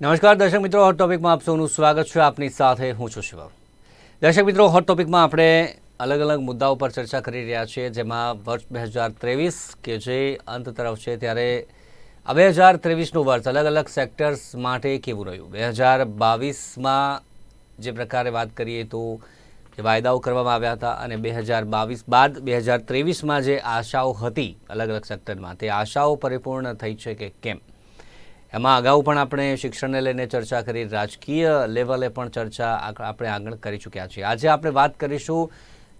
નમસ્કાર, દર્શક મિત્રો હોટ ટોપિકમાં આપ સૌનું સ્વાગત છે. આપની સાથે હું છું શિવમ. દર્શક મિત્રો હોટ ટોપિકમાં આપણે અલગ અલગ મુદ્દાઓ પર ચર્ચા કરી રહ્યા છીએ, જેમાં વર્ષ બે હજાર ત્રેવીસ કે જે અંત તરફ છે ત્યારે બે હજાર ત્રેવીસનું વર્ષ અલગ અલગ સેક્ટર્સ માટે કેવું રહ્યું? બે હજાર બાવીસમાં જે પ્રકારે વાત કરીએ તો જે વાયદાઓ કરવામાં આવ્યા હતા અને બે હજાર બાવીસ બાદ બે હજાર ત્રેવીસમાં જે આશાઓ હતી અલગ અલગ સેક્ટરમાં તે આશાઓ પરિપૂર્ણ થઈ છે કે કેમ? એમાં અગાઉ પણ આપણે શિક્ષણને લઈને ચર્ચા કરી, રાજકીય લેવલે પણ ચર્ચા આપણે આગળ કરી ચૂક્યા છીએ. આજે આપણે વાત કરીશું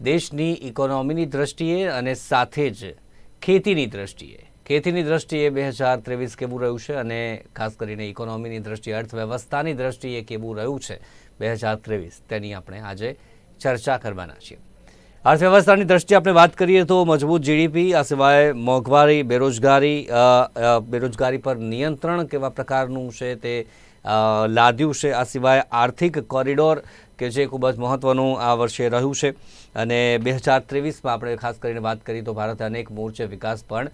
દેશની ઇકોનોમીની દ્રષ્ટિએ અને સાથે જ ખેતીની દ્રષ્ટિએ. ખેતીની દ્રષ્ટિએ બે હજાર ત્રેવીસ કેવું રહ્યું છે અને ખાસ કરીને ઇકોનોમીની દ્રષ્ટિએ, અર્થવ્યવસ્થાની દ્રષ્ટિએ કેવું રહ્યું છે બે હજાર ત્રેવીસ, તેની આપણે આજે ચર્ચા કરવાના છીએ. અર્થવ્યવસ્થાની દ્રષ્ટિએ આપણે વાત કરીએ તો મજબૂત જીડીપી, આ સિવાય મોંઘવારી, બેરોજગારી બેરોજગારી પર નિયંત્રણ કેવા પ્રકારનું છે તે લાદ્યું છે, આ સિવાય આર્થિક કોરિડોર કે જે ખૂબ જ મહત્ત્વનું આ વર્ષે રહ્યું છે. અને બે હજાર ત્રેવીસમાં આપણે ખાસ કરીને વાત કરીએ તો ભારતે અનેક મોરચે વિકાસ પણ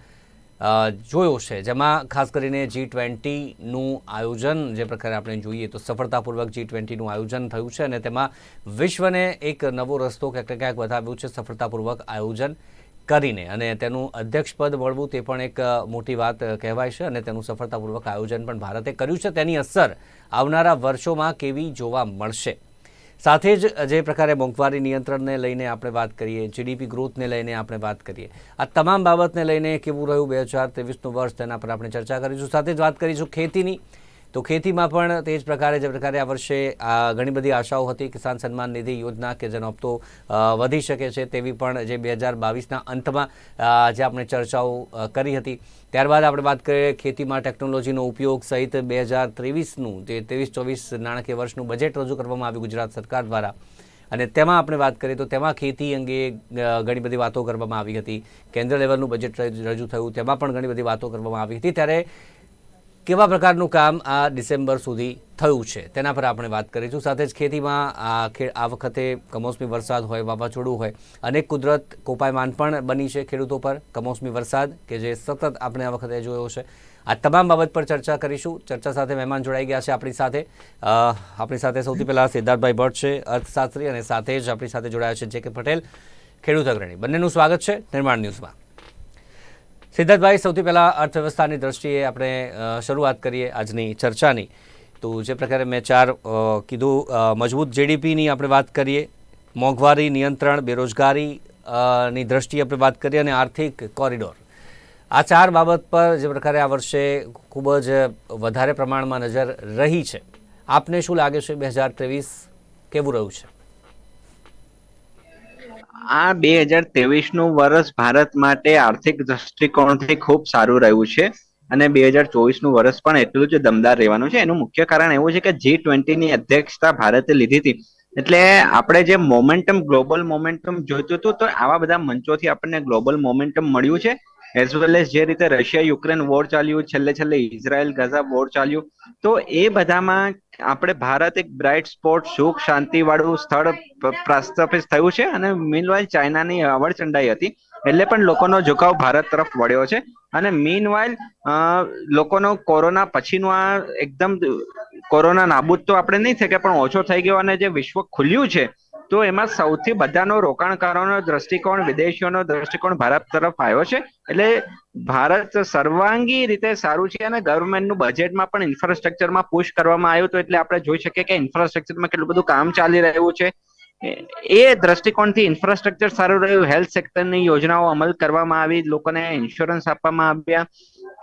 જોયો છે. જેમાં ખાસ કરીને જી ટ્વેન્ટીનું આયોજન જે પ્રકારે આપણે જોઈએ તો સફળતાપૂર્વક જી ટ્વેન્ટીનું આયોજન થયું છે અને તેમાં વિશ્વને એક નવો રસ્તો ક્યાંક ક્યાંક બતાવ્યું છે સફળતાપૂર્વક આયોજન કરીને. અને તેનું અધ્યક્ષપદ મળવું તે પણ એક મોટી વાત કહેવાય છે અને તેનું સફળતાપૂર્વક આયોજન પણ ભારતે કર્યું છે. તેની અસર આવનારા વર્ષોમાં કેવી જોવા મળશે? સાથે જ જે પ્રકારે મોંઘવારી નિયંત્રણને લઈને આપણે વાત કરીએ જીડીપી ગ્રોથને લઈને આપણે વાત કરીએ, આ તમામ બાબતને લઈને કેવું રહ્યું બે હજાર ત્રેવીસનું વર્ષ તેના પર આપણે ચર્ચા કરીશું. સાથે જ વાત કરીશું ખેતીની. તો ખેતીમાં પણ તે જ પ્રકારે જે પ્રકારે આ વર્ષે આ ઘણી બધી આશાઓ હતી. કિસાન સન્માન નિધિ યોજના કે જેનો હપ્તો વધી શકે છે તેવી પણ જે બે હજાર બાવીસના અંતમાં જે આપણે ચર્ચાઓ કરી હતી. ત્યારબાદ આપણે વાત કરીએ ખેતીમાં ટેકનોલોજીનો ઉપયોગ સહિત બે હજાર ત્રેવીસનું જે ત્રેવીસ ચોવીસ નાણાકીય વર્ષનું બજેટ રજૂ કરવામાં આવ્યું ગુજરાત સરકાર દ્વારા. અને તેમાં આપણે વાત કરીએ તો તેમાં ખેતી અંગે ઘણી બધી વાતો કરવામાં આવી હતી. કેન્દ્ર લેવલનું બજેટ રજૂ થયું, તેમાં પણ ઘણી બધી વાતો કરવામાં આવી હતી. ત્યારે કેવા પ્રકારનું કામ આ ડિસેમ્બર સુધી થયું છે? તેના પર આપણે વાત કરીશું. સાથે જ ખેતીમાં આ આ વખતે કમોસમી વરસાદ હોય, વાવાઝોડું હોય, અનેક કુદરત કોપાયમાન પણ બની છે ખેડૂતો પર. કમોસમી વરસાદ કે જે સતત આપણે આ વખતે જોયો છે. આ તમામ બાબત પર ચર્ચા કરીશું. ચર્ચા સાથે મહેમાન જોડાઈ ગયા છે આપણી સાથે. આપણી સાથે સૌથી પહેલાં સિદ્ધાર્થભાઈ ભટ્ટ છે, અર્થશાસ્ત્રી અને સાથે જ આપણી સાથે જોડાયા છે જે કે પટેલ, ખેડૂત અગ્રણી. બંનેનું સ્વાગત છે નિર્માણ ન્યૂઝમાં. સિદ્ધાર્થભાઈ સૌથી પહેલાં અર્થવ્યવસ્થાની દ્રષ્ટિએ આપણે શરૂઆત કરીએ આજની ચર્ચાની. તો જે પ્રકારે મેં ચાર કીધું મજબૂત જીડીપીની આપણે વાત કરીએ મોંઘવારી નિયંત્રણ બેરોજગારી અ, ની દ્રષ્ટિએ આપણે વાત કરીએ અને આર્થિક કોરિડોર. આ ચાર બાબત પર જે પ્રકારે આ વર્ષે ખૂબ જ વધારે પ્રમાણમાં નજર રહી છે. આપને શું લાગે છે બે હજાર ત્રેવીસ કેવું રહ્યું છે? આ બે હજાર ત્રેવીસનું વર્ષ ભારત માટે આર્થિક દ્રષ્ટિકોણથી ખૂબ સારું રહ્યું છે અને બે હજાર ચોવીસનું વર્ષ પણ એટલું જ દમદાર રહેવાનું છે. એનું મુખ્ય કારણ એવું છે કે જી ટ્વેન્ટી ની અધ્યક્ષતા ભારતે લીધી હતી. એટલે આપણે જે મોમેન્ટમ, ગ્લોબલ મોમેન્ટમ જોઈતું હતું તો આવા બધા મંચોથી આપણને ગ્લોબલ મોમેન્ટમ મળ્યું છે. એઝ વેલ એઝ જે રીતે રશિયા યુક્રેન વોર ચાલ્યું, છેલ્લે છેલ્લે ઇઝરાયલ ગઝા વોર ચાલ્યું, તો એ બધામાં આપણે ભારત એક બ્રાઇટ સ્પોટ સુખ શાંતિ વાળું સ્થળ પ્રસ્થાપિત થયું છે અને મીનવાઇલ ચાઇનાની અવડચંડાઈ હતી, એટલે પણ લોકોનો ઝુકાવ ભારત તરફ વળ્યો છે અને મીનવાઇલ લોકોનો કોરોના પછીનું આ એકદમ કોરોના નાબૂદ તો આપણે નહીં ગયા પણ ઓછો થઈ ગયો અને જે વિશ્વ ખુલ્યું છે તો એમાં સૌથી બધાનો રોકાણકારોનો દ્રષ્ટિકોણ, વિદેશીઓનો દ્રષ્ટિકોણ ભારત તરફ આવ્યો છે. એટલે ભારત સર્વાંગી રીતે સારું છે અને ગવર્મેન્ટનું બજેટમાં પણ ઇન્ફ્રાસ્ટ્રક્ચરમાં પુશ કરવામાં આવ્યું તો એટલે આપણે જોઈ શકીએ કે ઇન્ફ્રાસ્ટ્રક્ચરમાં કેટલું બધું કામ ચાલી રહ્યું છે. એ- દ્રષ્ટિકોણથી ઇન્ફ્રાસ્ટ્રક્ચર સારું રહ્યું હેલ્થ સેક્ટરની યોજનાઓ અમલ કરવામાં આવી, લોકોને ઇન્સ્યોરન્સ આપવામાં આવ્યા,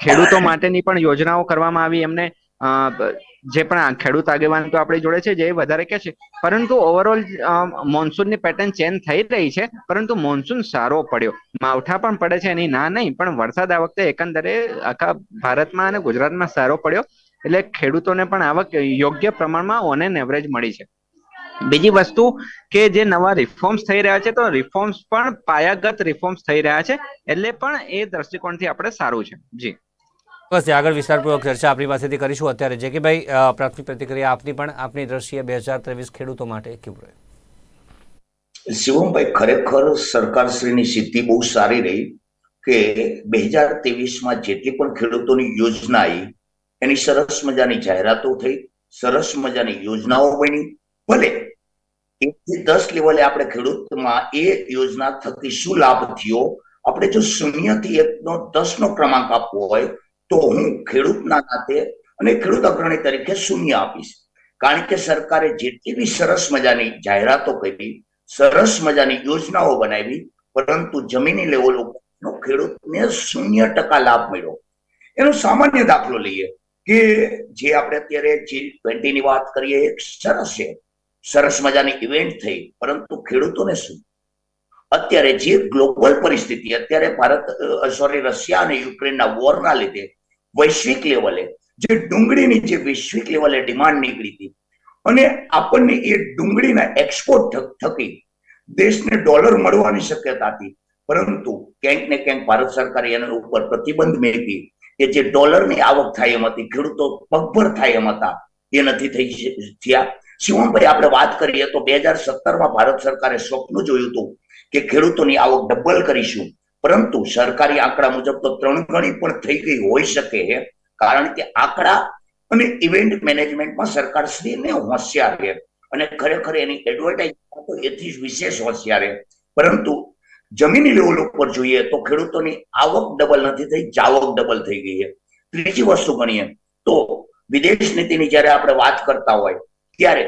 ખેડૂતો માટેની પણ યોજનાઓ કરવામાં આવી, એમને જે પણ ખેડૂત આગેવાન તો આપણી જોડે છે, જે વધારે કે છે. પરંતુ ઓવરઓલ મોન્સૂનની પેટર્ન ચેન્જ થઈ રહી છે, પરંતુ મોન્સૂન સારો પડ્યો. માવઠા પણ પડે છે, એની ના નહીં, પણ વરસાદ આ વખતે એકંદરે આખા ભારતમાં અને ગુજરાતમાં સારો પડ્યો. એટલે ખેડૂતોને પણ આવક યોગ્ય પ્રમાણમાં ઓન એન એવરેજ મળી છે. બીજી વસ્તુ કે જે નવા રિફોર્મ્સ થઈ રહ્યા છે, તો રિફોર્મ્સ પણ પાયાગત રિફોર્મ્સ થઈ રહ્યા છે, એટલે પણ એ દ્રષ્ટિકોણથી આપણે સારું છે. જી. બસ આગળ વિસ્તારપૂર્વક ચર્ચા આપણી પાસેથી કરીશું. અત્યારે જે કે ભાઈ પ્રાથમિક પ્રતિક્રિયા આપની પણ આપની દ્રષ્ટિએ બે હજાર ત્રેવીસ ખેડૂતો માટે કેવું રહ્યું? શિવમભાઈ, ખરેખર સરકારશ્રીની સિદ્ધિ બહુ સારી રહી કે બે હજાર ત્રેવીસમાં જેટલી પણ ખેડૂતોની યોજના આવી એની સરસ મજાની જાહેરાતો થઈ, સરસ મજાની યોજનાઓ બની. ભલે એકથી દસ લેવલે આપણે ખેડૂતમાં એ યોજના થકી શું લાભ થયો, આપણે જો શૂન્ય એકનો, દસનો ક્રમાંક આપવો હોય તો હું ખેડૂતના નાતે અને ખેડૂત અગ્રણી તરીકે શૂન્ય આપીશ. કારણ કે સરકારે જેટલી બી સરસ મજાની જાહેરાતો કરી, સરસ મજાની યોજનાઓ બનાવી, પરંતુ જમીની લેવલ ઉપરનો ખેડૂતને શૂન્ય ટકા લાભ મળ્યો. એનો સામાન્ય દાખલો લઈએ કે જે આપણે અત્યારે જી ટ્વેન્ટી ની વાત કરીએ સરસ છે. સરસ મજાની ઇવેન્ટ થઈ, પરંતુ ખેડૂતોને શું? અત્યારે જે ગ્લોબલ પરિસ્થિતિ, અત્યારે ભારત સોરી રશિયા અને યુક્રેનના વોરના લીધે વૈશ્વિક લેવલે જે ડુંગળીની જે વૈશ્વિક લેવલે ડિમાન્ડ નીકળી હતી. અને આપણને એ ડુંગળીના એક્સપોર્ટ થકી દેશને ડોલર મળવાની શક્યતા હતી. પરંતુ ક્યાંક ને ક્યાંક ભારત સરકારે એના ઉપર પ્રતિબંધ મેળવી કે જે ડોલરની આવક થાય એમ હતી, ખેડૂતો પગભર થાય એમ હતા, એ નથી થઈ થયા. શિવમભાઈ આપણે વાત કરીએ તો બે હજાર સત્તરમાં ભારત સરકારે સ્વપ્ન જોયું હતું કે ખેડૂતોની આવક ડબલ કરીશું. પરંતુ સરકારી આંકડા મુજબ તો ત્રણ ગણી પણ થઈ ગઈ હોઈ શકે, કારણ કે આંકડા અને ઇવેન્ટ મેનેજમેન્ટમાં સરકાર શ્રીને હોશિયાર છે. અને ખરેખર એની એડવર્ટાઇઝ તો એથી વિશેષ હોશિયાર પરંતુ જમીની લેવલ ઉપર જોઈએ તો ખેડૂતોની આવક ડબલ નથી થઈ, જાવક ડબલ થઈ ગઈ છે. ત્રીજી વસ્તુ ગણીએ તો વિદેશ નીતિની જ્યારે આપણે વાત કરતા હોય, ત્યારે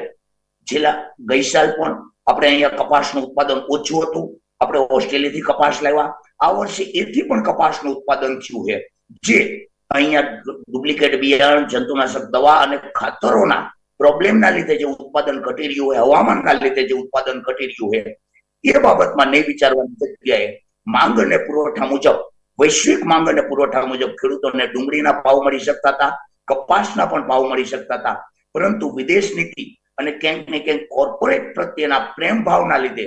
છેલ્લા ગઈ સાલ પણ આપણે અહીંયા કપાસનું ઉત્પાદન ઓછું હતું. આપણે ઓસ્ટ્રેલિયાથી કપાસ લાવ્યા. આ વર્ષે એથી પણ કપાસનું ઉત્પાદન થયું છે. જે અહીંયા ડુપ્લિકેટ બિયારણ, જંતુનાશક દવા અને ખાતરોના પ્રોબ્લેમના લીધે જે ઉત્પાદન ઘટી રહ્યું હોય, હવામાનના લીધે જે ઉત્પાદન ઘટી રહ્યું હોય, એ બાબતમાં નહીં વિચારવાની જગ્યાએ માંગ અને પુરવઠા મુજબ, વૈશ્વિક માંગ અને પુરવઠા મુજબ ખેડૂતોને ડુંગળીના ભાવ મળી શકતા હતા, કપાસના પણ ભાવ મળી શકતા હતા. પરંતુ વિદેશ નીતિ અને ક્યાંક ને ક્યાંક કોર્પોરેટ પ્રત્યેના પ્રેમ ભાવના લીધે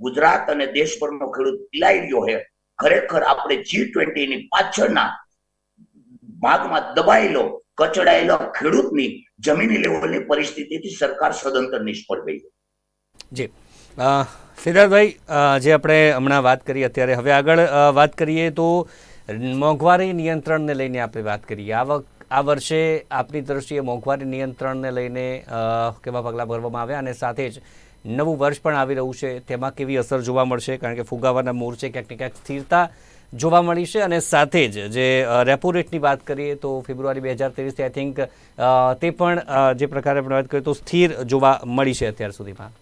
ગુજરાત અને દેશભરનો ખેડૂત પીલાઈ રહ્યો છે. ખરેખર આપણે જી ટ્વેન્ટી ની પાછળના ભાગમાં દબાયેલો, કચડાયેલો ખેડૂતની જમીની લેવલની પરિસ્થિતિથી સરકાર સદંતર નિષ્ફળ ગઈ જી. સિદ્ધાર્થભાઈ જે આપણે હમણાં વાત કરી, અત્યારે હવે આગળ વાત કરીએ તો મોંઘવારી નિયંત્રણને લઈને આપણે વાત કરીએ. આ વખત આ વર્ષે આપની દ્રષ્ટિએ મોંઘવારી નિયંત્રણને લઈને કેવા પગલાં ભરવામાં આવ્યા અને સાથે જ નવું વર્ષ પણ આવી રહ્યું છે. તેમાં કેવી અસર જોવા મળશે? કારણ કે ફુગાવાના મોરચે ક્યાંક ને ક્યાંક સ્થિરતા જોવા મળી છે અને સાથે જ જે રેપો રેટની વાત કરીએ તો ફેબ્રુઆરી બે હજાર ત્રેવીસથી આઈ થિંક તે પણ જે પ્રકારે આપણે વાત કરીએ તો સ્થિર જોવા મળી છે અત્યાર સુધીમાં.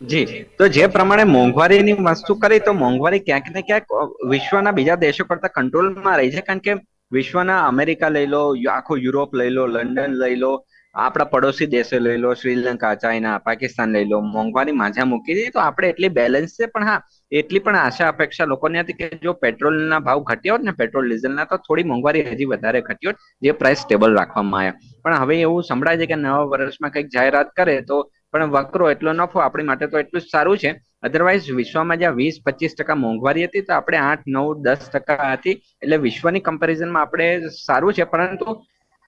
જી. તો જે પ્રમાણે મોંઘવારીની વસ્તુ કરી, તો મોંઘવારી ક્યાંક ને ક્યાંક વિશ્વના બીજા દેશો કરતા કંટ્રોલમાં રહી છે. કારણ કે વિશ્વના અમેરિકા લઈ લો આખો યુરોપ લઈ લો, લંડન લઈ લો, આપણા પડોશી દેશો લઈ લો, શ્રીલંકા, ચાઇના, પાકિસ્તાન લઈ લો, મોંઘવારી માજા મૂકી દઈએ તો આપણે એટલી બેલેન્સ છે, પણ હા, એટલી પણ આશા અપેક્ષા લોકોની હતી કે જો પેટ્રોલના ભાવ ઘટ્યા હોત ને, પેટ્રોલ, ડીઝલના, તો થોડી મોંઘવારી હજી વધારે ઘટી હોત, જે પ્રાઇસ સ્ટેબલ રાખવામાં આવ્યા. પણ હવે એવું સંભળાય છે કે નવા વર્ષમાં કંઈક જાહેરાત કરે તો પણ વકરો એટલો નફો આપણી માટે તો એટલું જ સારું છે. અધરવાઇઝ વિશ્વમાં જ્યાં વીસ, પચીસ ટકા મોંઘવારી હતી, તો આપણે આઠ, નવ, દસ ટકા હતી. એટલે વિશ્વની કમ્પેરિઝનમાં આપણે સારું છે, પરંતુ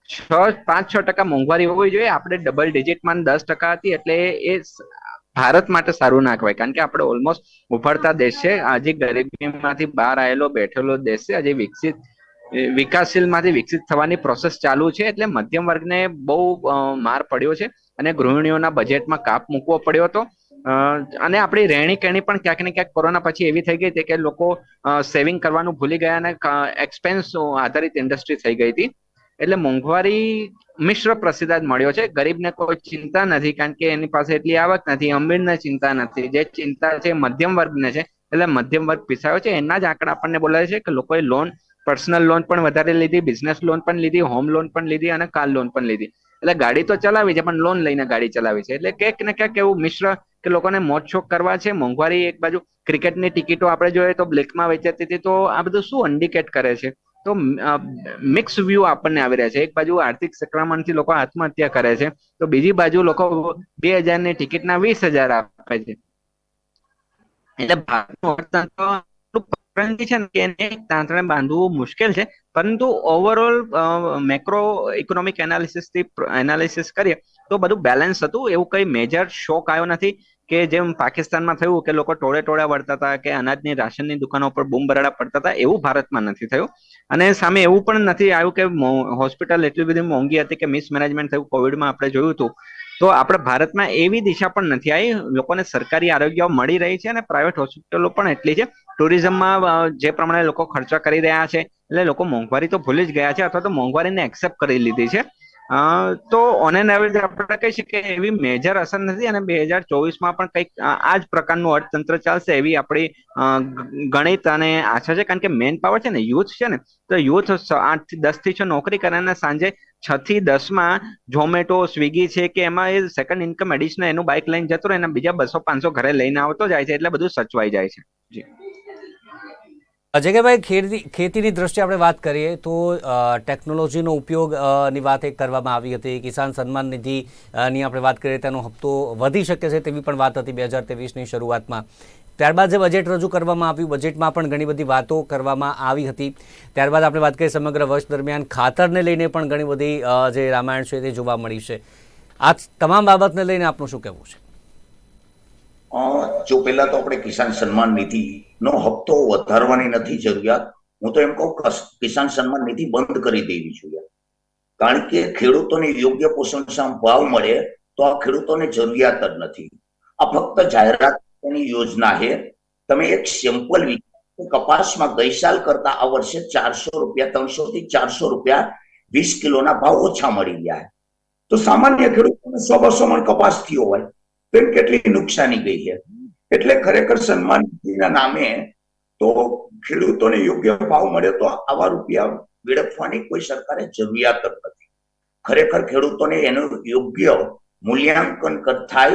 છ, પાંચ, છ ટકા મોંઘવારી હોવી જોઈએ. આપણે ડબલ ડિજિટમાં દસ ટકા હતી, એટલે એ ભારત માટે સારું ના કહેવાય. કારણ કે આપણે ઓલમોસ્ટ ઉભરતા દેશ છે હજી ગરીબીમાંથી બહાર આવેલો, બેઠેલો દેશ છે હજી વિકસિત વિકાસશીલમાંથી વિકાસશીલમાંથી વિકસિત થવાની પ્રોસેસ ચાલુ છે. એટલે મધ્યમ વર્ગને બહુ માર પડ્યો છે. અને ગૃહિણીઓના બજેટમાં કાપ મૂકવો પડ્યો હતો. અને આપણી રહેણી કહેણી પણ ક્યાંક ને ક્યાંક કોરોના પછી એવી થઈ ગઈ હતી કે લોકો સેવિંગ કરવાનું ભૂલી ગયા અને એક્સપેન્સ આધારિત ઇન્ડસ્ટ્રી થઈ ગઈ હતી. એટલે મોંઘવારી મિશ્ર પ્રતિસાદ મળ્યો છે. ગરીબને કોઈ ચિંતા નથી, કારણ કે એની પાસે એટલી આવક નથી, અમીરને ચિંતા નથી. જે ચિંતા છે મધ્યમ વર્ગને છે. એટલે મધ્યમ વર્ગ પીસાયો છે. એના જ આંકડા આપણને બોલાવે છે કે લોકોએ લોન પર્સનલ લોન પણ વધારે લીધી બિઝનેસ લોન પણ લીધી હોમ લોન પણ લીધી અને કાર લોન પણ લીધી. એટલે ગાડી તો ચલાવી છે, પણ લોન લઈને ગાડી ચલાવી છે. એટલે ક્યાંક ને ક્યાંક એવું મિશ્ર કે લોકોને મોજ શોખ કરવા છે. મોંઘવારી એક બાજુ, ક્રિકેટની ટિકિટો આપણે જોઈએ તો બ્લેકમાં વેચાતી હતી, તો આ બધું શું ઇન્ડિકેટ કરે છે? તો મિક્સ વ્યૂ આપણને આવી રહ્યા છે. એક બાજુ આર્થિક સંક્રમણથી લોકો આત્મહત્યા કરે છે, તો બીજી બાજુ લોકો બે હજારની ટિકિટના વીસ હજાર આપે છે. એટલે ભારતનું અર્થતંત્ર છે ને એને તાંતણે બાંધવું મુશ્કેલ છે. પરંતુ ઓવરઓલ મેક્રો ઇકોનોમિક એનાલિસિસથી એનાલિસિસ કરીએ, તો બધું બેલેન્સ હતું. એવું કઈ મેજર શોક આવ્યો નથી કે જેમ પાકિસ્તાનમાં થયું કે લોકો ટોળે ટોળે વળતા હતા કે અનાજની રાશનની દુકાનો પર બૂમ બરાડા પડતા હતા, એવું ભારતમાં નથી થયું. અને સામે એવું પણ નથી આવ્યું કે હોસ્પિટલ એટલી બધી મોંઘી હતી કે મિસમેનેજમેન્ટ થયું કોવિડમાં આપણે જોયું હતું. તો આપણે ભારતમાં એવી દિશા પણ નથી આવી. લોકોને સરકારી આરોગ્ય મળી રહી છે અને પ્રાઇવેટ હોસ્પિટલો પણ એટલી છે. ટુરિઝમમાં જે પ્રમાણે લોકો ખર્ચા કરી રહ્યા છે, એટલે લોકો મોંઘવારી તો ભૂલી જ ગયા છે અથવા તો મોંઘવારીને એક્સેપ્ટ કરી લીધી છે. તો ઓન એન એવરેજ આપણે કહી શકીએ એવી મેજર અસર નથી અને બે હજાર ચોવીસમાં પણ કંઈક આ જ પ્રકારનું અર્થતંત્ર ચાલશે એવી આપણી ગણિત અને આશા છે. કારણ કે મેન પાવર છે ને યુથ છે ને, તો યુથ આઠથી દસથી છ નોકરી કરે અને સાંજે છ થી દસમાં ઝોમેટો, સ્વિગી છે કે એમાં એ સેકન્ડ ઇન્કમ એડિશનલ એનું બાઇક લઈને જતો રહે અને બીજા બસો પાંચસો ઘરે લઈને આવતો જાય છે, એટલે બધું સચવાઈ જાય છે. જી. જગ્યાભાઈ ખેતી, ખેતીની દ્રષ્ટિએ આપણે વાત કરીએ તો ટેકનોલોજીનો ઉપયોગની વાત એક કરવામાં આવી હતી. કિસાન સન્માન નિધિની આપણે વાત કરીએ, તેનો હપ્તો વધી શકે છે તેવી પણ વાત હતી બે હજાર ત્રેવીસની શરૂઆતમાં. ત્યારબાદ જે બજેટ રજૂ કરવામાં આવ્યું બજેટમાં પણ ઘણી બધી વાતો કરવામાં આવી હતી. ત્યારબાદ આપણે વાત કરીએ સમગ્ર વર્ષ દરમિયાન ખાતરને લઈને પણ ઘણી બધી જે રામાયણ છે તે જોવા મળી છે. આ તમામ બાબતને લઈને આપનું શું કહેવું છે? જો પહેલા તો આપણે કિસાન સન્માન નિધિ નો હપ્તો વધારવાની નથી જરૂરિયાત. હું તો એમ કહું કિસાન સન્માન નિધિ બંધ કરી દેવી જોઈએ. કારણ કે ખેડૂતોને યોગ્ય પોષણક્ષમ ભાવ મળે તો આ ખેડૂતોને જરૂરિયાત જ નથી. આ ફક્ત જાહેરાતની યોજના છે તમે એક સિમ્પલ કપાસમાં ગઈ સાલ કરતા આ વર્ષે ચારસો રૂપિયા ત્રણસો થી ચારસો રૂપિયા વીસ કિલોના ભાવ ઓછા મળી ગયા તો સામાન્ય ખેડૂતોને સો બસો મણ કપાસ થયો હોય. તો કેટલી નુકસાની ગઈ છે? એટલે ખરેખર સન્માન નામે તો ખેડૂતોને યોગ્ય ભાવ મળે તો આવા રૂપિયા વેડફવાની કોઈ સરકારે જરૂરિયાત જ નથી. ખરેખર ખેડૂતોને એનું યોગ્ય મૂલ્યાંકન થાય,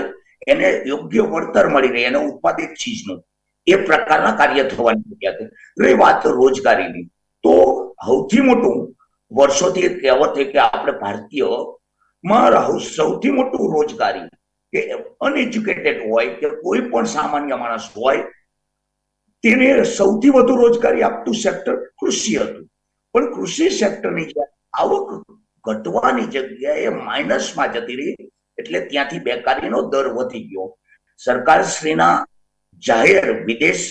એને યોગ્ય વળતર મળી રહે, એને ઉત્પાદિત ચીજનું, એ પ્રકારના કાર્ય થવાની જગ્યા છે. રહી વાત રોજગારીની. તો સૌથી મોટું વર્ષોથી એક કહેવત છે કે આપણે ભારતીયમાં રહુ- સૌથી મોટું રોજગારી કે અનએજ્યુકેટેડ હોય કે કોઈ પણ સામાન્ય માણસ હોય, તેને સૌથી વધુ રોજગારી આપતું સેક્ટર કૃષિ હતું. પણ કૃષિ સેક્ટરની આવક ઘટવાની જગ્યાએ માઇનસમાં જતી રહી, એટલે ત્યાંથી બેકારીનો દર વધી ગયો. સરકારશ્રીના જાહેર વિદેશ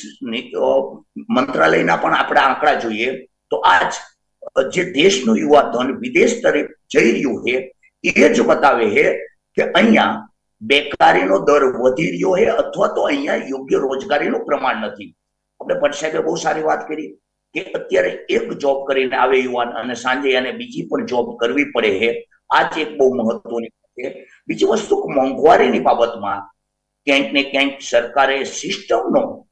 મંત્રાલયના પણ આપણે આંકડા જોઈએ, તો આજ જે દેશનું યુવા ધન વિદેશ તરફ જઈ રહ્યું છે, એ જ બતાવે છે કે અહીંયા બેકારીનો દર વધી રહ્યો છે અથવા તો અહીંયા યોગ્ય રોજગારીનું પ્રમાણ નથી. આપણે ભટ્ટ સાહેબે બહુ સારી વાત કરી કે અત્યારે એક જોબ કરીને આવે યુવાન અને સાંજે એને બીજી પણ જોબ કરવી પડે છે. આ જ એક બહુ મહત્વની છે. બીજી વસ્તુ મોંઘવારીની બાબતમાં ક્યાંક ને ક્યાંક સરકારે સિસ્ટમનો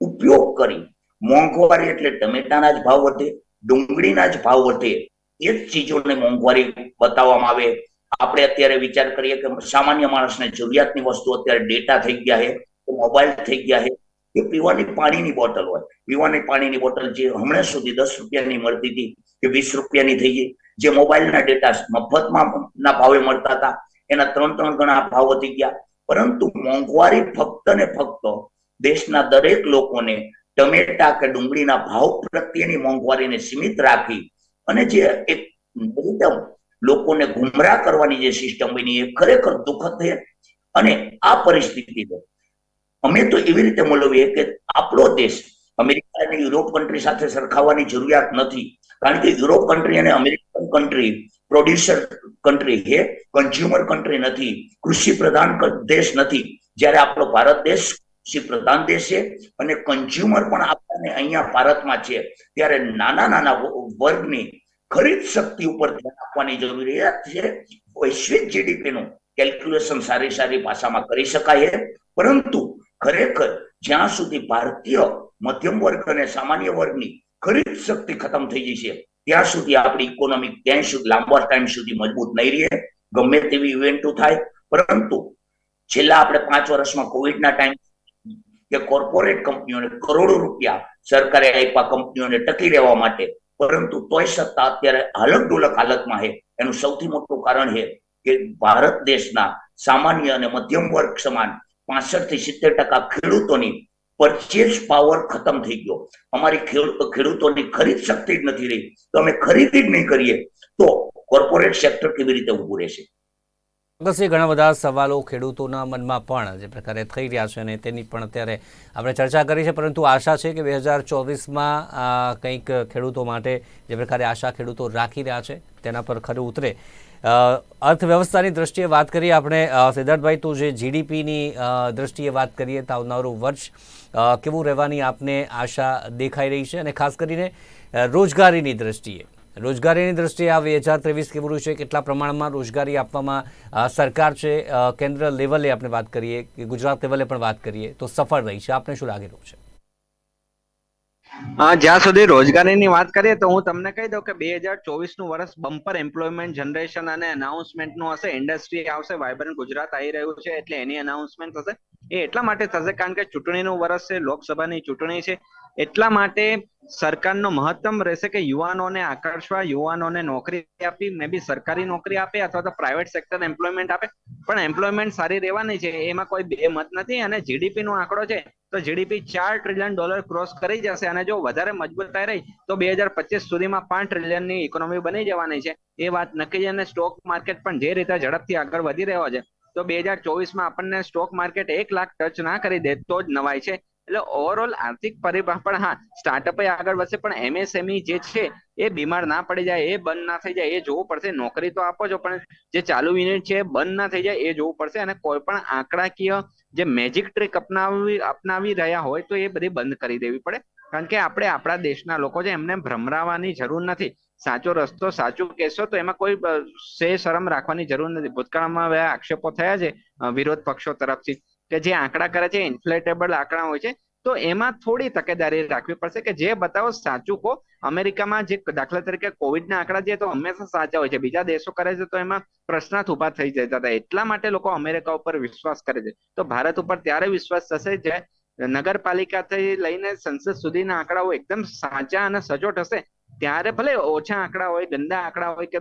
ઉપયોગ કરી મોંઘવારી એટલે ટમેટાના જ ભાવ વધે, ડુંગળીના જ ભાવ વધે, એ જ ચીજોને મોંઘવારી બતાવવામાં આવે. આપણે અત્યારે વિચાર કરીએ કે સામાન્ય માણસને જરૂરિયાતની વસ્તુ અત્યારે ડેટા થઈ ગયા છે મોબાઈલ થઈ ગયા છે કે પીવાની પાણીની બોટલ હોય. પીવાની પાણીની બોટલ જે હમણાં સુધી દસ રૂપિયાની મળતી હતી, કે વીસ રૂપિયાની થઈ ગઈ, જે મોબાઈલના ડેટા મફતમાં ના ભાવે મળતા હતા. એના ત્રણ ત્રણ ગણા ભાવ વધી ગયા. પરંતુ મોંઘવારી ફક્ત ને ફક્ત દેશના દરેક લોકોને ટમેટા કે ડુંગળીના ભાવ પ્રત્યેની મોંઘવારીને સીમિત રાખી અને જે એક લોકોને ગુમરાહ કરવાની જે સિસ્ટમ બની એ ખરેખર દુઃખદ છે અને આ પરિસ્થિતિને અમે તો એવી રીતે મૂલવીએ કે આપણો દેશ અમેરિકા અને યુરોપ કન્ટ્રી સાથે સરખાવવાની જરૂરિયાત નથી. કારણ કે યુરોપ કન્ટ્રી અને અમેરિકન કન્ટ્રી પ્રોડ્યુસર કન્ટ્રી છે કન્ઝ્યુમર કન્ટ્રી નથી, કૃષિ પ્રધાન દેશ નથી. જ્યારે આપણો ભારત દેશ કૃષિ પ્રધાન દેશ છે અને કન્ઝ્યુમર પણ આપણને અહીંયા ભારતમાં છે. ત્યારે નાના નાના વર્ગની ખરીદ શક્તિ ઉપર ધ્યાન આપવાની જરૂરિયાત છે. વૈશ્વિક જીડીપી નું કેલ્ક્યુલેશન સારી સારી ભાષામાં કરી શકાય પરંતુ ખરેખર જ્યાં સુધી ભારતીય મધ્યમ વર્ગ અને સામાન્ય વર્ગની ખરીદ શક્તિ ખતમ થઈ જશે ત્યાં સુધી આપણી ઇકોનોમી ત્યાં સુધી લાંબા ટાઈમ સુધી મજબૂત નહીં રહે. ગમે તેવી ઇવેન્ટો થાય. પરંતુ છેલ્લા આપણે પાંચ વર્ષમાં કોવિડના ટાઈમ કે કોર્પોરેટ કંપનીઓને કરોડો રૂપિયા સરકારે આપ્યા કંપનીઓને ટકી રહેવા માટે પરંતુ તોય સત્તા અત્યારે હાલક ડોલક હાલતમાં છે. એનું સૌથી મોટું કારણ છે કે ભારત દેશના સામાન્ય અને મધ્યમ વર્ગ સમાન પાસઠથી સિત્તેર ટકા ખેડૂતોની પરચેસ પાવર ખતમ થઈ ગયો. અમારી ખેડૂતોની ખરીદ શક્તિ જ નથી રહી. તો અમે ખરીદી જ નહીં કરીએ તો કોર્પોરેટ સેક્ટર કેવી રીતે ઉભું રહેશે? ચોક્કસથી ઘણા બધા સવાલો ખેડૂતોના મનમાં પણ જે પ્રકારે થઈ રહ્યા છે અને તેની પણ અત્યારે આપણે ચર્ચા કરી છે. પરંતુ આશા છે કે બે હજાર ચોવીસમાં કંઈક ખેડૂતો માટે જે પ્રકારે આશા ખેડૂતો રાખી રહ્યા છે, તેના પર ખરું ઉતરે. અર્થવ્યવસ્થાની દ્રષ્ટિએ વાત કરીએ આપણે. સિદ્ધાર્થભાઈ, તો જે જીડીપીની દ્રષ્ટિએ વાત કરીએ તો આવનારું વર્ષ કેવું રહેવાની આપને આશા દેખાઈ રહી છે? અને ખાસ કરીને રોજગારીની દ્રષ્ટિએ. રોજગારીની દ્રષ્ટિએ આ બે હજાર ત્રેવીસ કેવું છે? કેટલા પ્રમાણમાં રોજગારી આપવામાં સરકાર છે? કેન્દ્ર લેવલે આપણે વાત કરીએ, કે ગુજરાત લેવલે પણ વાત કરીએ, તો સફળ રહી છે. આપને શું લાગી રહ્યું છે? જ્યાં સુધી રોજગારીની વાત કરીએ, તો હું તમને કહી દઉં કે બે હજાર ચોવીસનું વર્ષ બમ્પર એમ્પ્લોયમેન્ટ જનરેશન અને અનાઉન્સમેન્ટનું હશે. ઇન્ડસ્ટ્રી આવશે વાયબ્રન્ટ ગુજરાત આવી રહ્યું છે, એટલે એની અનાઉન્સમેન્ટ થશે. એ એટલા માટે થશે કારણ કે ચૂંટણીનું વર્ષ છે, લોકસભાની ચૂંટણી છે. એટલા માટે સરકારનો મહત્તમ રહેશે કે યુવાનોને આકર્ષવા, યુવાનોને નોકરી આપી મે બી સરકારી નોકરી આપે અથવા તો પ્રાઇવેટ સેક્ટર એમ્પ્લોયમેન્ટ આપે. પણ એમ્પ્લોયમેન્ટ સારી રહેવાની છે, એમાં કોઈ બે મત નથી અને જીડીપી નો આંકડો છે, તો જીડીપી ચાર ટ્રિલિયન ડોલર ક્રોસ કરી જશે અને જો વધારે મજબૂતાઈ રહી, તો બે હજાર પચીસ સુધીમાં પાંચ ટ્રિલિયનની ઇકોનોમી બની જવાની છે. એ વાત નક્કી અને સ્ટોક માર્કેટ પણ જે રીતે ઝડપથી આગળ વધી રહ્યો છે, તો બે હજાર ચોવીસમાં આપણને સ્ટોક માર્કેટ એક લાખ ટચ ના કરી દે, તો જ નવાય છે. એટલે ઓવરઓલ આર્થિક પરિબળ પણ હા સ્ટાર્ટઅપ આગળ વધશે, પણ એમએસએમઈ જે છે, એ બીમાર ના પડી જાય, એ બંધ ના થઈ જાય, એ જોવું પડશે. નોકરી તો આપો છો, પણ જે ચાલુ યુનિટ છે બંધ ના થઈ જાય, એ જોવું પડશે. અને કોઈ પણ આંકડાકીય જે મેજિક ટ્રીક અપનાવી અપનાવી રહ્યા હોય, તો એ બધી બંધ કરી દેવી પડે. કારણ કે આપણે આપણા દેશના લોકો છે, એમને ભ્રમરાવાની જરૂર નથી. સાચો રસ્તો, સાચું કહેશો, તો એમાં કોઈ શે શરમ રાખવાની જરૂર નથી. ભૂતકાળમાં આક્ષેપો થયા છે વિરોધ પક્ષો તરફથી. કે જે આંકડા કરે છે ઇન્ફ્લેટેબલ આંકડા હોય છે, તો એમાં થોડી તકેદારી રાખવી પડશે કે જે બતાવો સાચું કહો. અમેરિકામાં જે દાખલા તરીકે કોવિડના આંકડા જે તો હંમેશા સાચા હોય છે. બીજા દેશો કરે છે તો એમાં પ્રશ્નાર્થ ઊભા થઈ જતા હતા. એટલા માટે લોકો અમેરિકા ઉપર વિશ્વાસ કરે છે. તો ભારત ઉપર ત્યારે વિશ્વાસ થશે જે નગરપાલિકાથી લઈને સંસદ સુધીના આંકડાઓ એકદમ સાચા અને સચોટ હશે. ત્યારે ભલે ઓછા આંકડા હોય, ગંદા આંકડા હોય કે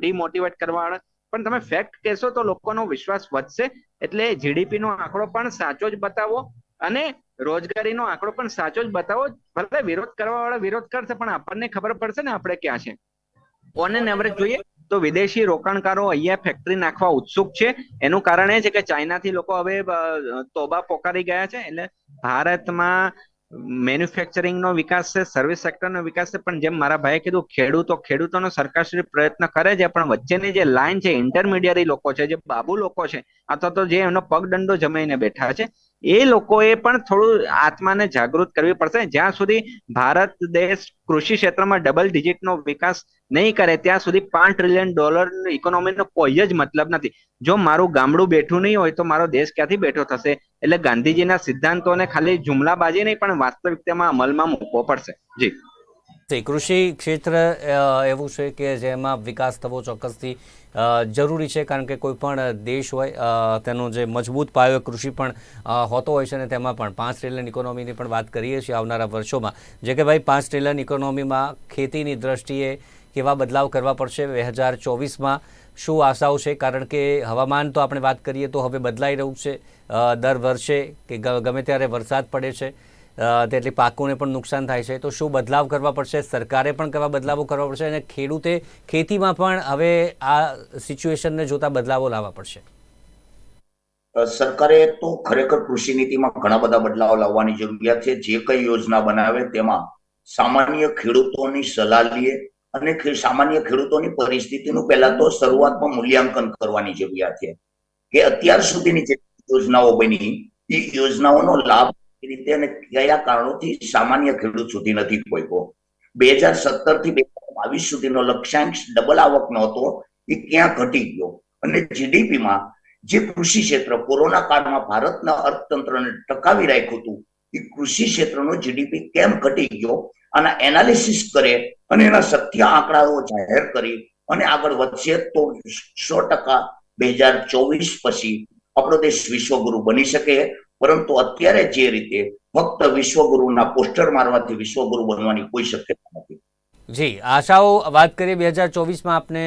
ડિમોટિવેટ કરવા વાળા પણ તમે ફેક્ટ કહેશો તો લોકોનો વિશ્વાસ વધશે, એટલે જીડીપી આંકડો પણ સાચો જ બતાવો અને રોજગારીનો આંકડો પણ સાચો જ બતાવો. ભલે વિરોધ કરવા વાળા વિરોધ કરશે, પણ આપણને ખબર પડશે ને આપણે ક્યાં છે. ઓન એન એવરેજ જોઈએ તો વિદેશી રોકાણકારો અહીંયા ફેક્ટરી નાખવા ઉત્સુક છે. એનું કારણ એ છે કે ચાઇનાથી લોકો હવે તોબા પોકારી ગયા છે. એટલે ભારતમાં મેન્યુફેક્ચરિંગ નો વિકાસ છે સર્વિસ સેક્ટર નો વિકાસ છે, પણ જેમ મારા ભાઈએ કીધું, ખેડૂતો, ખેડૂતોનો સરકારશ્રી પ્રયત્ન કરે છે, પણ વચ્ચેની જે લાઈન છે ઇન્ટરમીડિયરી લોકો છે, જે બાબુ લોકો છે, અથવા તો જે એમનો પગદંડો જમાઈને બેઠા છે એ લોકોએ પણ થોડું આત્માને જાગૃત કરવી પડશે. જ્યાં સુધી ભારત દેશ કૃષિ ક્ષેત્રમાં ડબલ ડિજિટનો વિકાસ નહીં કરે, ત્યાં સુધી પાંચ ટ્રિલિયન ડોલર ઇકોનોમીનો કોઈ જ મતલબ નથી. જો મારું ગામડું બેઠું નહીં હોય તો મારો દેશ ક્યાંથી બેઠો થશે? એટલે ગાંધીજીના સિદ્ધાંતોને ખાલી જુમલાબાજી નહીં, પણ વાસ્તવિકતામાં અમલમાં મૂકવો પડશે. જી. કૃષિ ક્ષેત્ર એવું છે કે જેમાં વિકાસ થવો ચોક્કસથી જરૂરી છે, કારણ કે કોઈ પણ દેશ હોય તેનો જે મજબૂત પાયો કૃષિ પણ હોતો હોય છે અને તેમાં પણ પાંચ ટ્રિલિયન ઇકોનોમીની પણ વાત કરીએ છીએ આવનારા વર્ષોમાં. જે કે ભાઈ, પાંચ ટ્રિલિયન ઇકોનોમીમાં ખેતીની દ્રષ્ટિએ કેવા બદલાવ કરવા પડશે બે હજાર ચોવીસમાં? શું આશાઓ છે? કારણ કે હવામાન તો આપણે વાત કરીએ તો હવે બદલાઈ રહ્યું છે દર વર્ષે કે ગમે ત્યારે વરસાદ પડે છે. તેથી પાકોને પણ નુકસાન થાય છે. તો શું બદલાવ કરવા પડશે? સરકારે પણ કેવા બદલાવો કરવા પડશે? અને ખેડૂતે ખેતીમાં પણ હવે આ સિચ્યુએશનને જોતા બદલાવો લાવવા પડશે. સરકારે તો ખરેખર કૃષિ નીતિમાં ઘણા બધા બદલાવ લાવવાની જરૂરિયાત છે. જે કઈ યોજના બનાવે તેમાં સામાન્ય ખેડૂતોની સલાહ લઈએ અને સામાન્ય ખેડૂતોની પરિસ્થિતિનું પહેલા તો શરૂઆતમાં મૂલ્યાંકન કરવાની જરૂરિયાત છે. કે અત્યાર સુધીની જે યોજનાઓ બની, એ યોજનાઓનો લાભ રીતે અને કયા કારણોથી સામાન્ય ખેડૂત સુધી નથી પહોંચ્યો બે હજાર સત્તરથી બે હજાર બાવીસ સુધીનો લક્ષ્યાંક ડબલ આવકનો હતો એ ક્યાં ઘટી ગયો. અને જીડીપીમાં જે કૃષિ ક્ષેત્ર, કોરોના કાળમાં ભારતના અર્થતંત્રને ટકાવી રાખ્યું હતું, એ કૃષિ ક્ષેત્રનો જીડીપી કેમ ઘટી ગયો? આના એનાલિસિસ કરે અને એના સત્ય આંકડાઓ જાહેર કરી અને આગળ વધશે તો સો ટકા બે હજાર ચોવીસ પછી આપણો દેશ વિશ્વગુરુ બની શકે. પરંતુ અત્યારે જે રીતે ફક્ત વિશ્વગુરુના પોસ્ટર મારવાથી વિશ્વગુરુ બનવાની કોઈ શક્યતા નથી. જી આશાઓ વાત કરીએ બે હજાર ચોવીસમાં આપને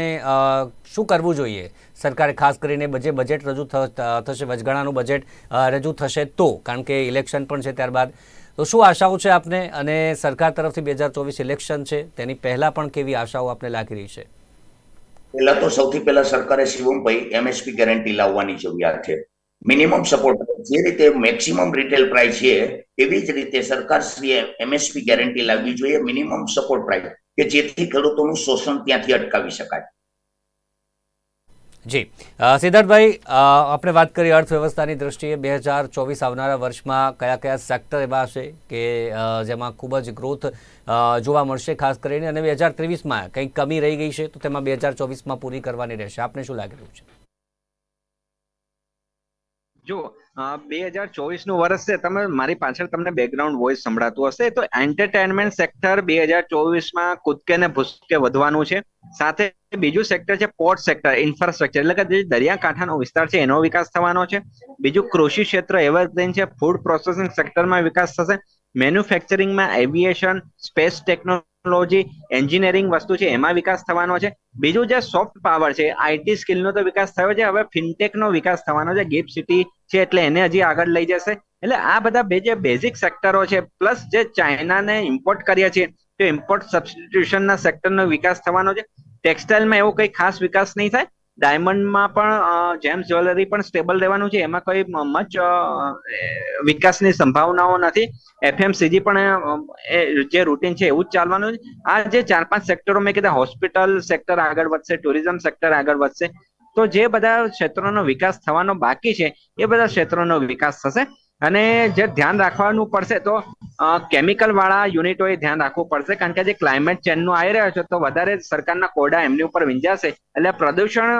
શું કરવું જોઈએ? સરકારે ખાસ કરીને જે બજેટ રજૂ થશે વચગાળાનું બજેટ રજૂ થશે તો કારણ કે ઇલેક્શન પણ છે ત્યારબાદ. તો શું આશાઓ છે આપને? અને સરકાર તરફથી બે હજાર ચોવીસ ઇલેક્શન છે તેની પહેલાં પણ કેવી આશાઓ આપને લાગી રહી છે? પહેલા તો સૌથી પહેલા સરકારે શિવમભાઈ એમએસપી ગેરંટી લાવવાની જરૂરિયાત છે. મિનિમમ સપોર્ટ જે રીતે મેક્સિમમ રિટેલ પ્રાઇસ છે, એવી જ રીતે સરકાર શ્રીએ એમએસપી ગેરંટી લાવવી જોઈએ મિનિમમ સપોર્ટ પ્રાઇસ કે જેથી ખેડૂતોનું શોષણ ત્યાંથી અટકાવી શકાય. જી. સિદ્ધાર્થભાઈ આપણે વાત કરી અર્થવ્યવસ્થાની દ્રષ્ટિએ બે હજાર ચોવીસ આવનારા વર્ષમાં કયા કયા સેક્ટર એવા છે કે જેમાં ખૂબ જ ગ્રોથ જોવા મળશે, ખાસ કરીને, અને બે હજાર ત્રેવીસમાં કંઈક કમી રહી ગઈ છે, તો તેમાં બે હજાર ચોવીસમાં પૂરી કરવાની રહેશે. આપને શું લાગી રહ્યું છે? જો બે હજાર ચોવીસનું વર્ષ છે, તમે, મારી પાછળ તમને બેકગ્રાઉન્ડ વોઇસ સંભળાતું હશે, તો એન્ટરટેનમેન્ટ સેક્ટર બે હજાર ચોવીસમાં કૂદકે ને ભૂસકે વધવાનું છે. સાથે બીજું સેક્ટર છે પોર્ટ સેક્ટર ઇન્ફ્રાસ્ટ્રક્ચર એટલે કે જે દરિયાકાંઠાનો વિસ્તાર છે, એનો વિકાસ થવાનો છે. બીજું કૃષિ ક્ષેત્ર એવરગ્રીન છે ફૂડ પ્રોસેસિંગ સેક્ટરમાં વિકાસ થશે. મેન્યુફેક્ચરિંગમાં એવિએશન સ્પેસ ટેકનોલોજી એન્જિનિયરિંગ વસ્તુ છે, એમાં વિકાસ થવાનો છે. બીજું જે સોફ્ટ પાવર છે આઈટી સ્કિલનો તો વિકાસ થયો છે, હવે ફિનટેકનો વિકાસ થવાનો છે ગિફ્ટ સિટી છે, એટલે એને હજી આગળ લઈ જશે. એટલે આ બધા બે જે બેઝિક સેક્ટરો છે પ્લસ જે ચાઇનાને ઇમ્પોર્ટ કર્યા છે, તો ઇમ્પોર્ટ સબસ્ટિટ્યુશનના સેક્ટરનો વિકાસ થવાનો છે. ટેક્સટાઇલમાં એવો કંઈ ખાસ વિકાસ નહીં થાય. ડાયમંડમાં પણ જેમ્સ જ્વેલરી પણ સ્ટેબલ રહેવાનું છે. એમાં કોઈ મચ વિકાસની સંભાવનાઓ નથી. એફએમસીજી પણ એ, જે રૂટીન છે એવું જ ચાલવાનું છે. આ જે ચાર પાંચ સેક્ટરો મેં કીધા, હોસ્પિટલ સેક્ટર આગળ વધશે, ટુરિઝમ સેક્ટર આગળ વધશે, તો જે બધા ક્ષેત્રોનો વિકાસ થવાનો બાકી છે, એ બધા ક્ષેત્રોનો વિકાસ થશે. અને જે ધ્યાન રાખવાનું પડશે તો કેમિકલ વાળા યુનિટોએ ધ્યાન રાખવું પડશે, કારણ કે જે ક્લાઇમેટ ચેન્જનું આવી રહ્યો છે, તો વધારે સરકારના કોડા એમની ઉપર વિંજાશે. એટલે પ્રદૂષણ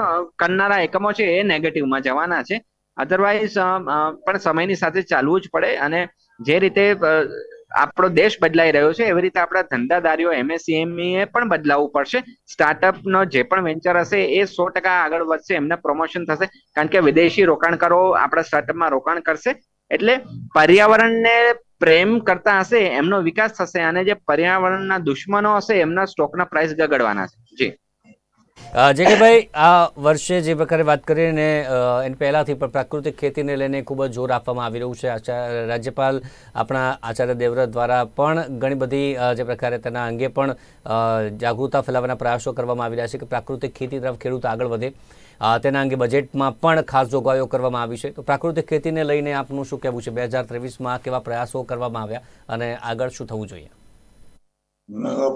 કરનારા એકમો છે એ નેગેટિવમાં જવાના છે. અધરવાઇઝ પણ સમયની સાથે ચાલવું જ પડે અને જે રીતે આપણો દેશ બદલાઈ રહ્યો છે, એવી રીતે આપણા ધંધાદારીઓ એમએસસીએમઈ એ પણ બદલાવવું પડશે. સ્ટાર્ટઅપનો જે પણ વેન્ચર હશે એ સો ટકા આગળ વધશે, એમને પ્રમોશન થશે. કારણ કે વિદેશી રોકાણકારો આપણા સ્ટાર્ટઅપમાં રોકાણ કરશે. એટલે પર્યાવરણને પ્રેમ કરતા હશે, એમનો વિકાસ થશે અને જે પર્યાવરણના દુશ્મનો હશે, એમના સ્ટોકના પ્રાઇસ ગગડવાના છે. જી. જે કે ભાઈ આ વર્ષે જે પ્રકારે વાત કરીને એની પહેલાંથી પણ પ્રાકૃતિક ખેતીને લઈને ખૂબ જ જોર આપવામાં આવી રહ્યું છે. આચાર્ય, રાજ્યપાલ આપણા આચાર્ય દેવવ્રત દ્વારા પણ ઘણી બધી જે પ્રકારે તેના અંગે પણ જાગૃતતા ફેલાવવાના પ્રયાસો કરવામાં આવી રહ્યા છે કે પ્રાકૃતિક ખેતી તરફ ખેડૂત આગળ વધે. તેના અંગે બજેટમાં પણ ખાસ જોગવાઈઓ કરવામાં આવી છે. તો પ્રાકૃતિક ખેતીને લઈને આપનું શું કહેવું છે? બે હજાર ત્રેવીસમાં કેવા પ્રયાસો કરવામાં આવ્યા અને આગળ શું થવું જોઈએ?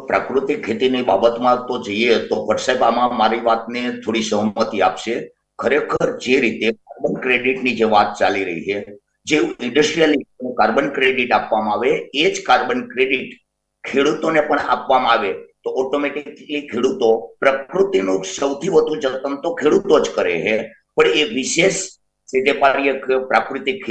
પ્રાકૃતિક ખેતીની બાબતમાં તો જઈએ તો વટસાહેબ, આમાં મારી વાતને થોડી સહમતિ આપશે. ખરેખર જે રીતે કાર્બન ક્રેડિટની જે વાત ચાલી રહી છે, જે ઇન્ડસ્ટ્રીયલ કાર્બન ક્રેડિટ આપવામાં આવે, એ જ કાર્બન ક્રેડિટ ખેડૂતોને પણ આપવામાં આવે. તો ઓટોમેટિકલી ખેડૂતો પ્રકૃતિનું સૌથી વધુ જતન તો ખેડૂતો જ કરે છે. પણ એ વિશેષ સીધે પાડીએ પ્રાકૃતિક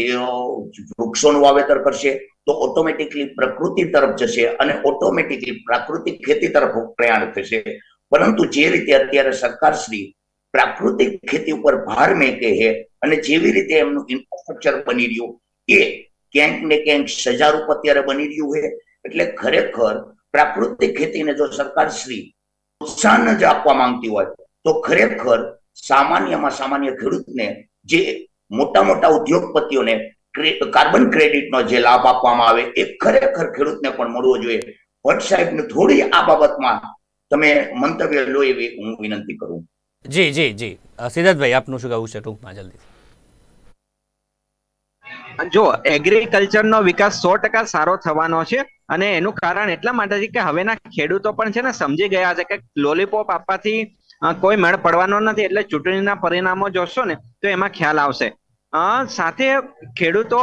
વૃક્ષોનું વાવેતર કરશે તો ઓટોમેટિકલી પ્રકૃતિ તરફ જશે અને ઓટોમેટિકલી પ્રાકૃતિક ખેતી તરફ પ્રયાણ થશે. પરંતુ જે રીતે અત્યારે સરકારશ્રી પ્રાકૃતિક ખેતી ઉપર ભાર મેકે છે અને જેવી રીતે એમનું ઇન્ફ્રાસ્ટ્રક્ચર બની રહ્યું, એ ક્યાંક ને ક્યાંક સજારૂપ અત્યારે બની રહ્યું છે. એટલે ખરેખર પ્રાકૃતિક ખેતીને જો સરકારશ્રી પ્રોત્સાહન જ આપવા માંગતી હોય તો ખરેખર સામાન્યમાં સામાન્ય ખેડૂતને જે મોટા મોટા ઉદ્યોગપતિઓને ક્રે- કાર્બન ક્રેડિટનો જે લાભ આપવામાં આવે એ ખરેખર ખેડૂતને પણ મળવો જોઈએ. ભટ્ટ સાહેબને થોડી આ બાબતમાં તમે મંતવ્ય લો એવી હું વિનંતી કરું. જી જી જી. સિદ્ધાર્થભાઈ આપનું શું કહેવું છે ટૂંકમાં જલ્દી? જો એગ્રીકલ્ચરનો વિકાસ સો ટકા સારો થવાનો છે અને એનું કારણ એટલા માટે છે કે હવેના ખેડૂતો પણ છે ને સમજી ગયા છે કે લોલીપોપ આપવાથી કોઈ મેળ પડવાનો નથી. એટલે ચૂંટણીના પરિણામો જોશો ને, તો એમાં ખ્યાલ આવશે. સાથે ખેડૂતો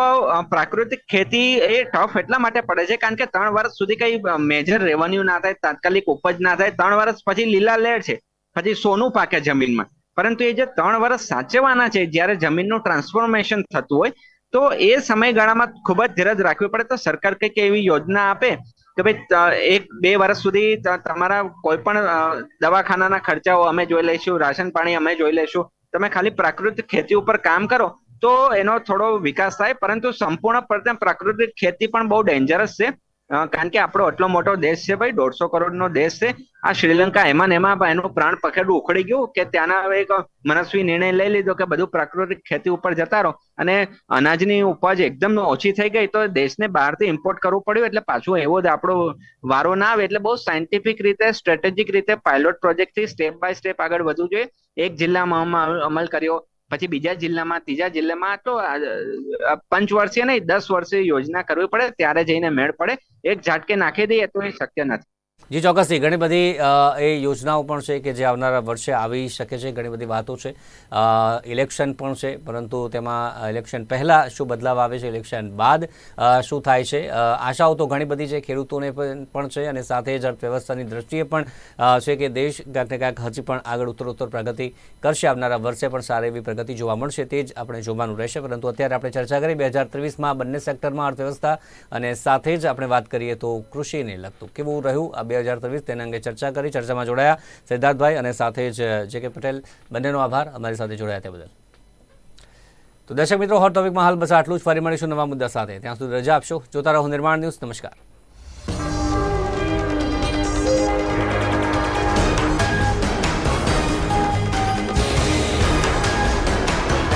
પ્રાકૃતિક ખેતી એ ટફ એટલા માટે પડે છે કારણ કે ત્રણ વર્ષ સુધી કઈ મેજર રેવન્યુ ના થાય, તાત્કાલિક ઉપજ ના થાય. ત્રણ વર્ષ પછી લીલા લેર છે. પછી સોનું પાકે જમીનમાં. પરંતુ એ જે ત્રણ વર્ષ સાચવવાના છે, જ્યારે જમીનનું ટ્રાન્સફોર્મેશન થતું હોય તો એ સમયગાળામાં ખૂબ જ ધીરજ રાખવી પડે તો સરકાર કંઈક એવી યોજના આપે કે ભાઈ એક, બે વર્ષ સુધી તમારા કોઈ પણ દવાખાનાના ખર્ચાઓ અમે જોઈ લઈશું, રાશન પાણી અમે જોઈ લઈશું. તમે ખાલી પ્રાકૃતિક ખેતી ઉપર કામ કરો તો એનો થોડો વિકાસ થાય, પરંતુ સંપૂર્ણપણે પ્રાકૃતિક ખેતી પણ બહુ ડેન્જરસ છે. કારણ કે આપણો આટલો મોટો દેશ છે ભાઈ, દોઢસો કરોડનો દેશ છે. આ શ્રીલંકા એમાં ને એમાં એનું પ્રાણ પખેડું ઉખડી ગયું કે ત્યાંના એક મનસ્વી નિર્ણય લઈ લીધો કે બધું પ્રાકૃતિક ખેતી ઉપર જતા રહો. અને અનાજની ઉપજ એકદમ ઓછી થઈ ગઈ તો દેશને બહારથી ઇમ્પોર્ટ કરવું પડ્યું એટલે પાછું એવો જ આપણો વારો ના આવે એટલે બહુ સાયન્ટિફિક રીતે સ્ટ્રેટેજિક રીતે પાયલોટ પ્રોજેક્ટથી સ્ટેપ બાય સ્ટેપ આગળ વધવું જોઈએ. એક જિલ્લામાં અમલ- અમલ કર્યો. પછી બીજા જિલ્લામાં, ત્રીજા જિલ્લામાં તો પંચ પંચવર્ષીય નહીં, દસ વર્ષે યોજના કરવી પડે, ત્યારે જઈને મેળ પડે. એક ઝાટકે નાખી દઈએ તો એ શક્ય નથી. જી ચોક્કસથી ઘણી બધી એ યોજનાઓ પણ છે કે જે આવનારા વર્ષે આવી શકે છે. ઘણી બધી વાતો છે. ઇલેક્શન પણ છે, પરંતુ તેમાં ઇલેક્શન પહેલાં શું બદલાવ આવે છે, ઇલેક્શન બાદ શું થાય છે? આશાઓ તો ઘણી બધી છે, ખેડૂતોને પણ છે અને સાથે જ અર્થવ્યવસ્થાની દ્રષ્ટિએ પણ છે કે દેશ ક્યાંક ને ક્યાંક હજી પણ આગળ ઉત્તરોત્તર પ્રગતિ કરશે. આવનારા વર્ષે પણ સારી એવી પ્રગતિ જોવા મળશે, તે જ આપણે જોવાનું રહેશે. પરંતુ અત્યારે આપણે ચર્ચા કરી બે હજાર ત્રેવીસમાં બંને સેક્ટરમાં અર્થવ્યવસ્થા અને સાથે જ આપણે વાત કરીએ તો કૃષિને લગતું. કેવું રહ્યું આ હજાર ત્રેવીસ તેના અંગે ચર્ચા કરી, ચર્ચામાં જોડાયા સિદ્ધાર્થભાઈ અને સાથે જ જે કે પટેલ, બંનેનો આભાર. અમારી સાથે જોડાયા તે બદલ. તો દર્શક મિત્રો હોટ ટોપિકમાં હાલ બસ આટલું જ. ફરી મળીશું નવા મુદ્દા સાથે. ત્યાં સુધી રજા આપશો. જોતા રહો નિર્માણ ન્યૂઝ. નમસ્કાર.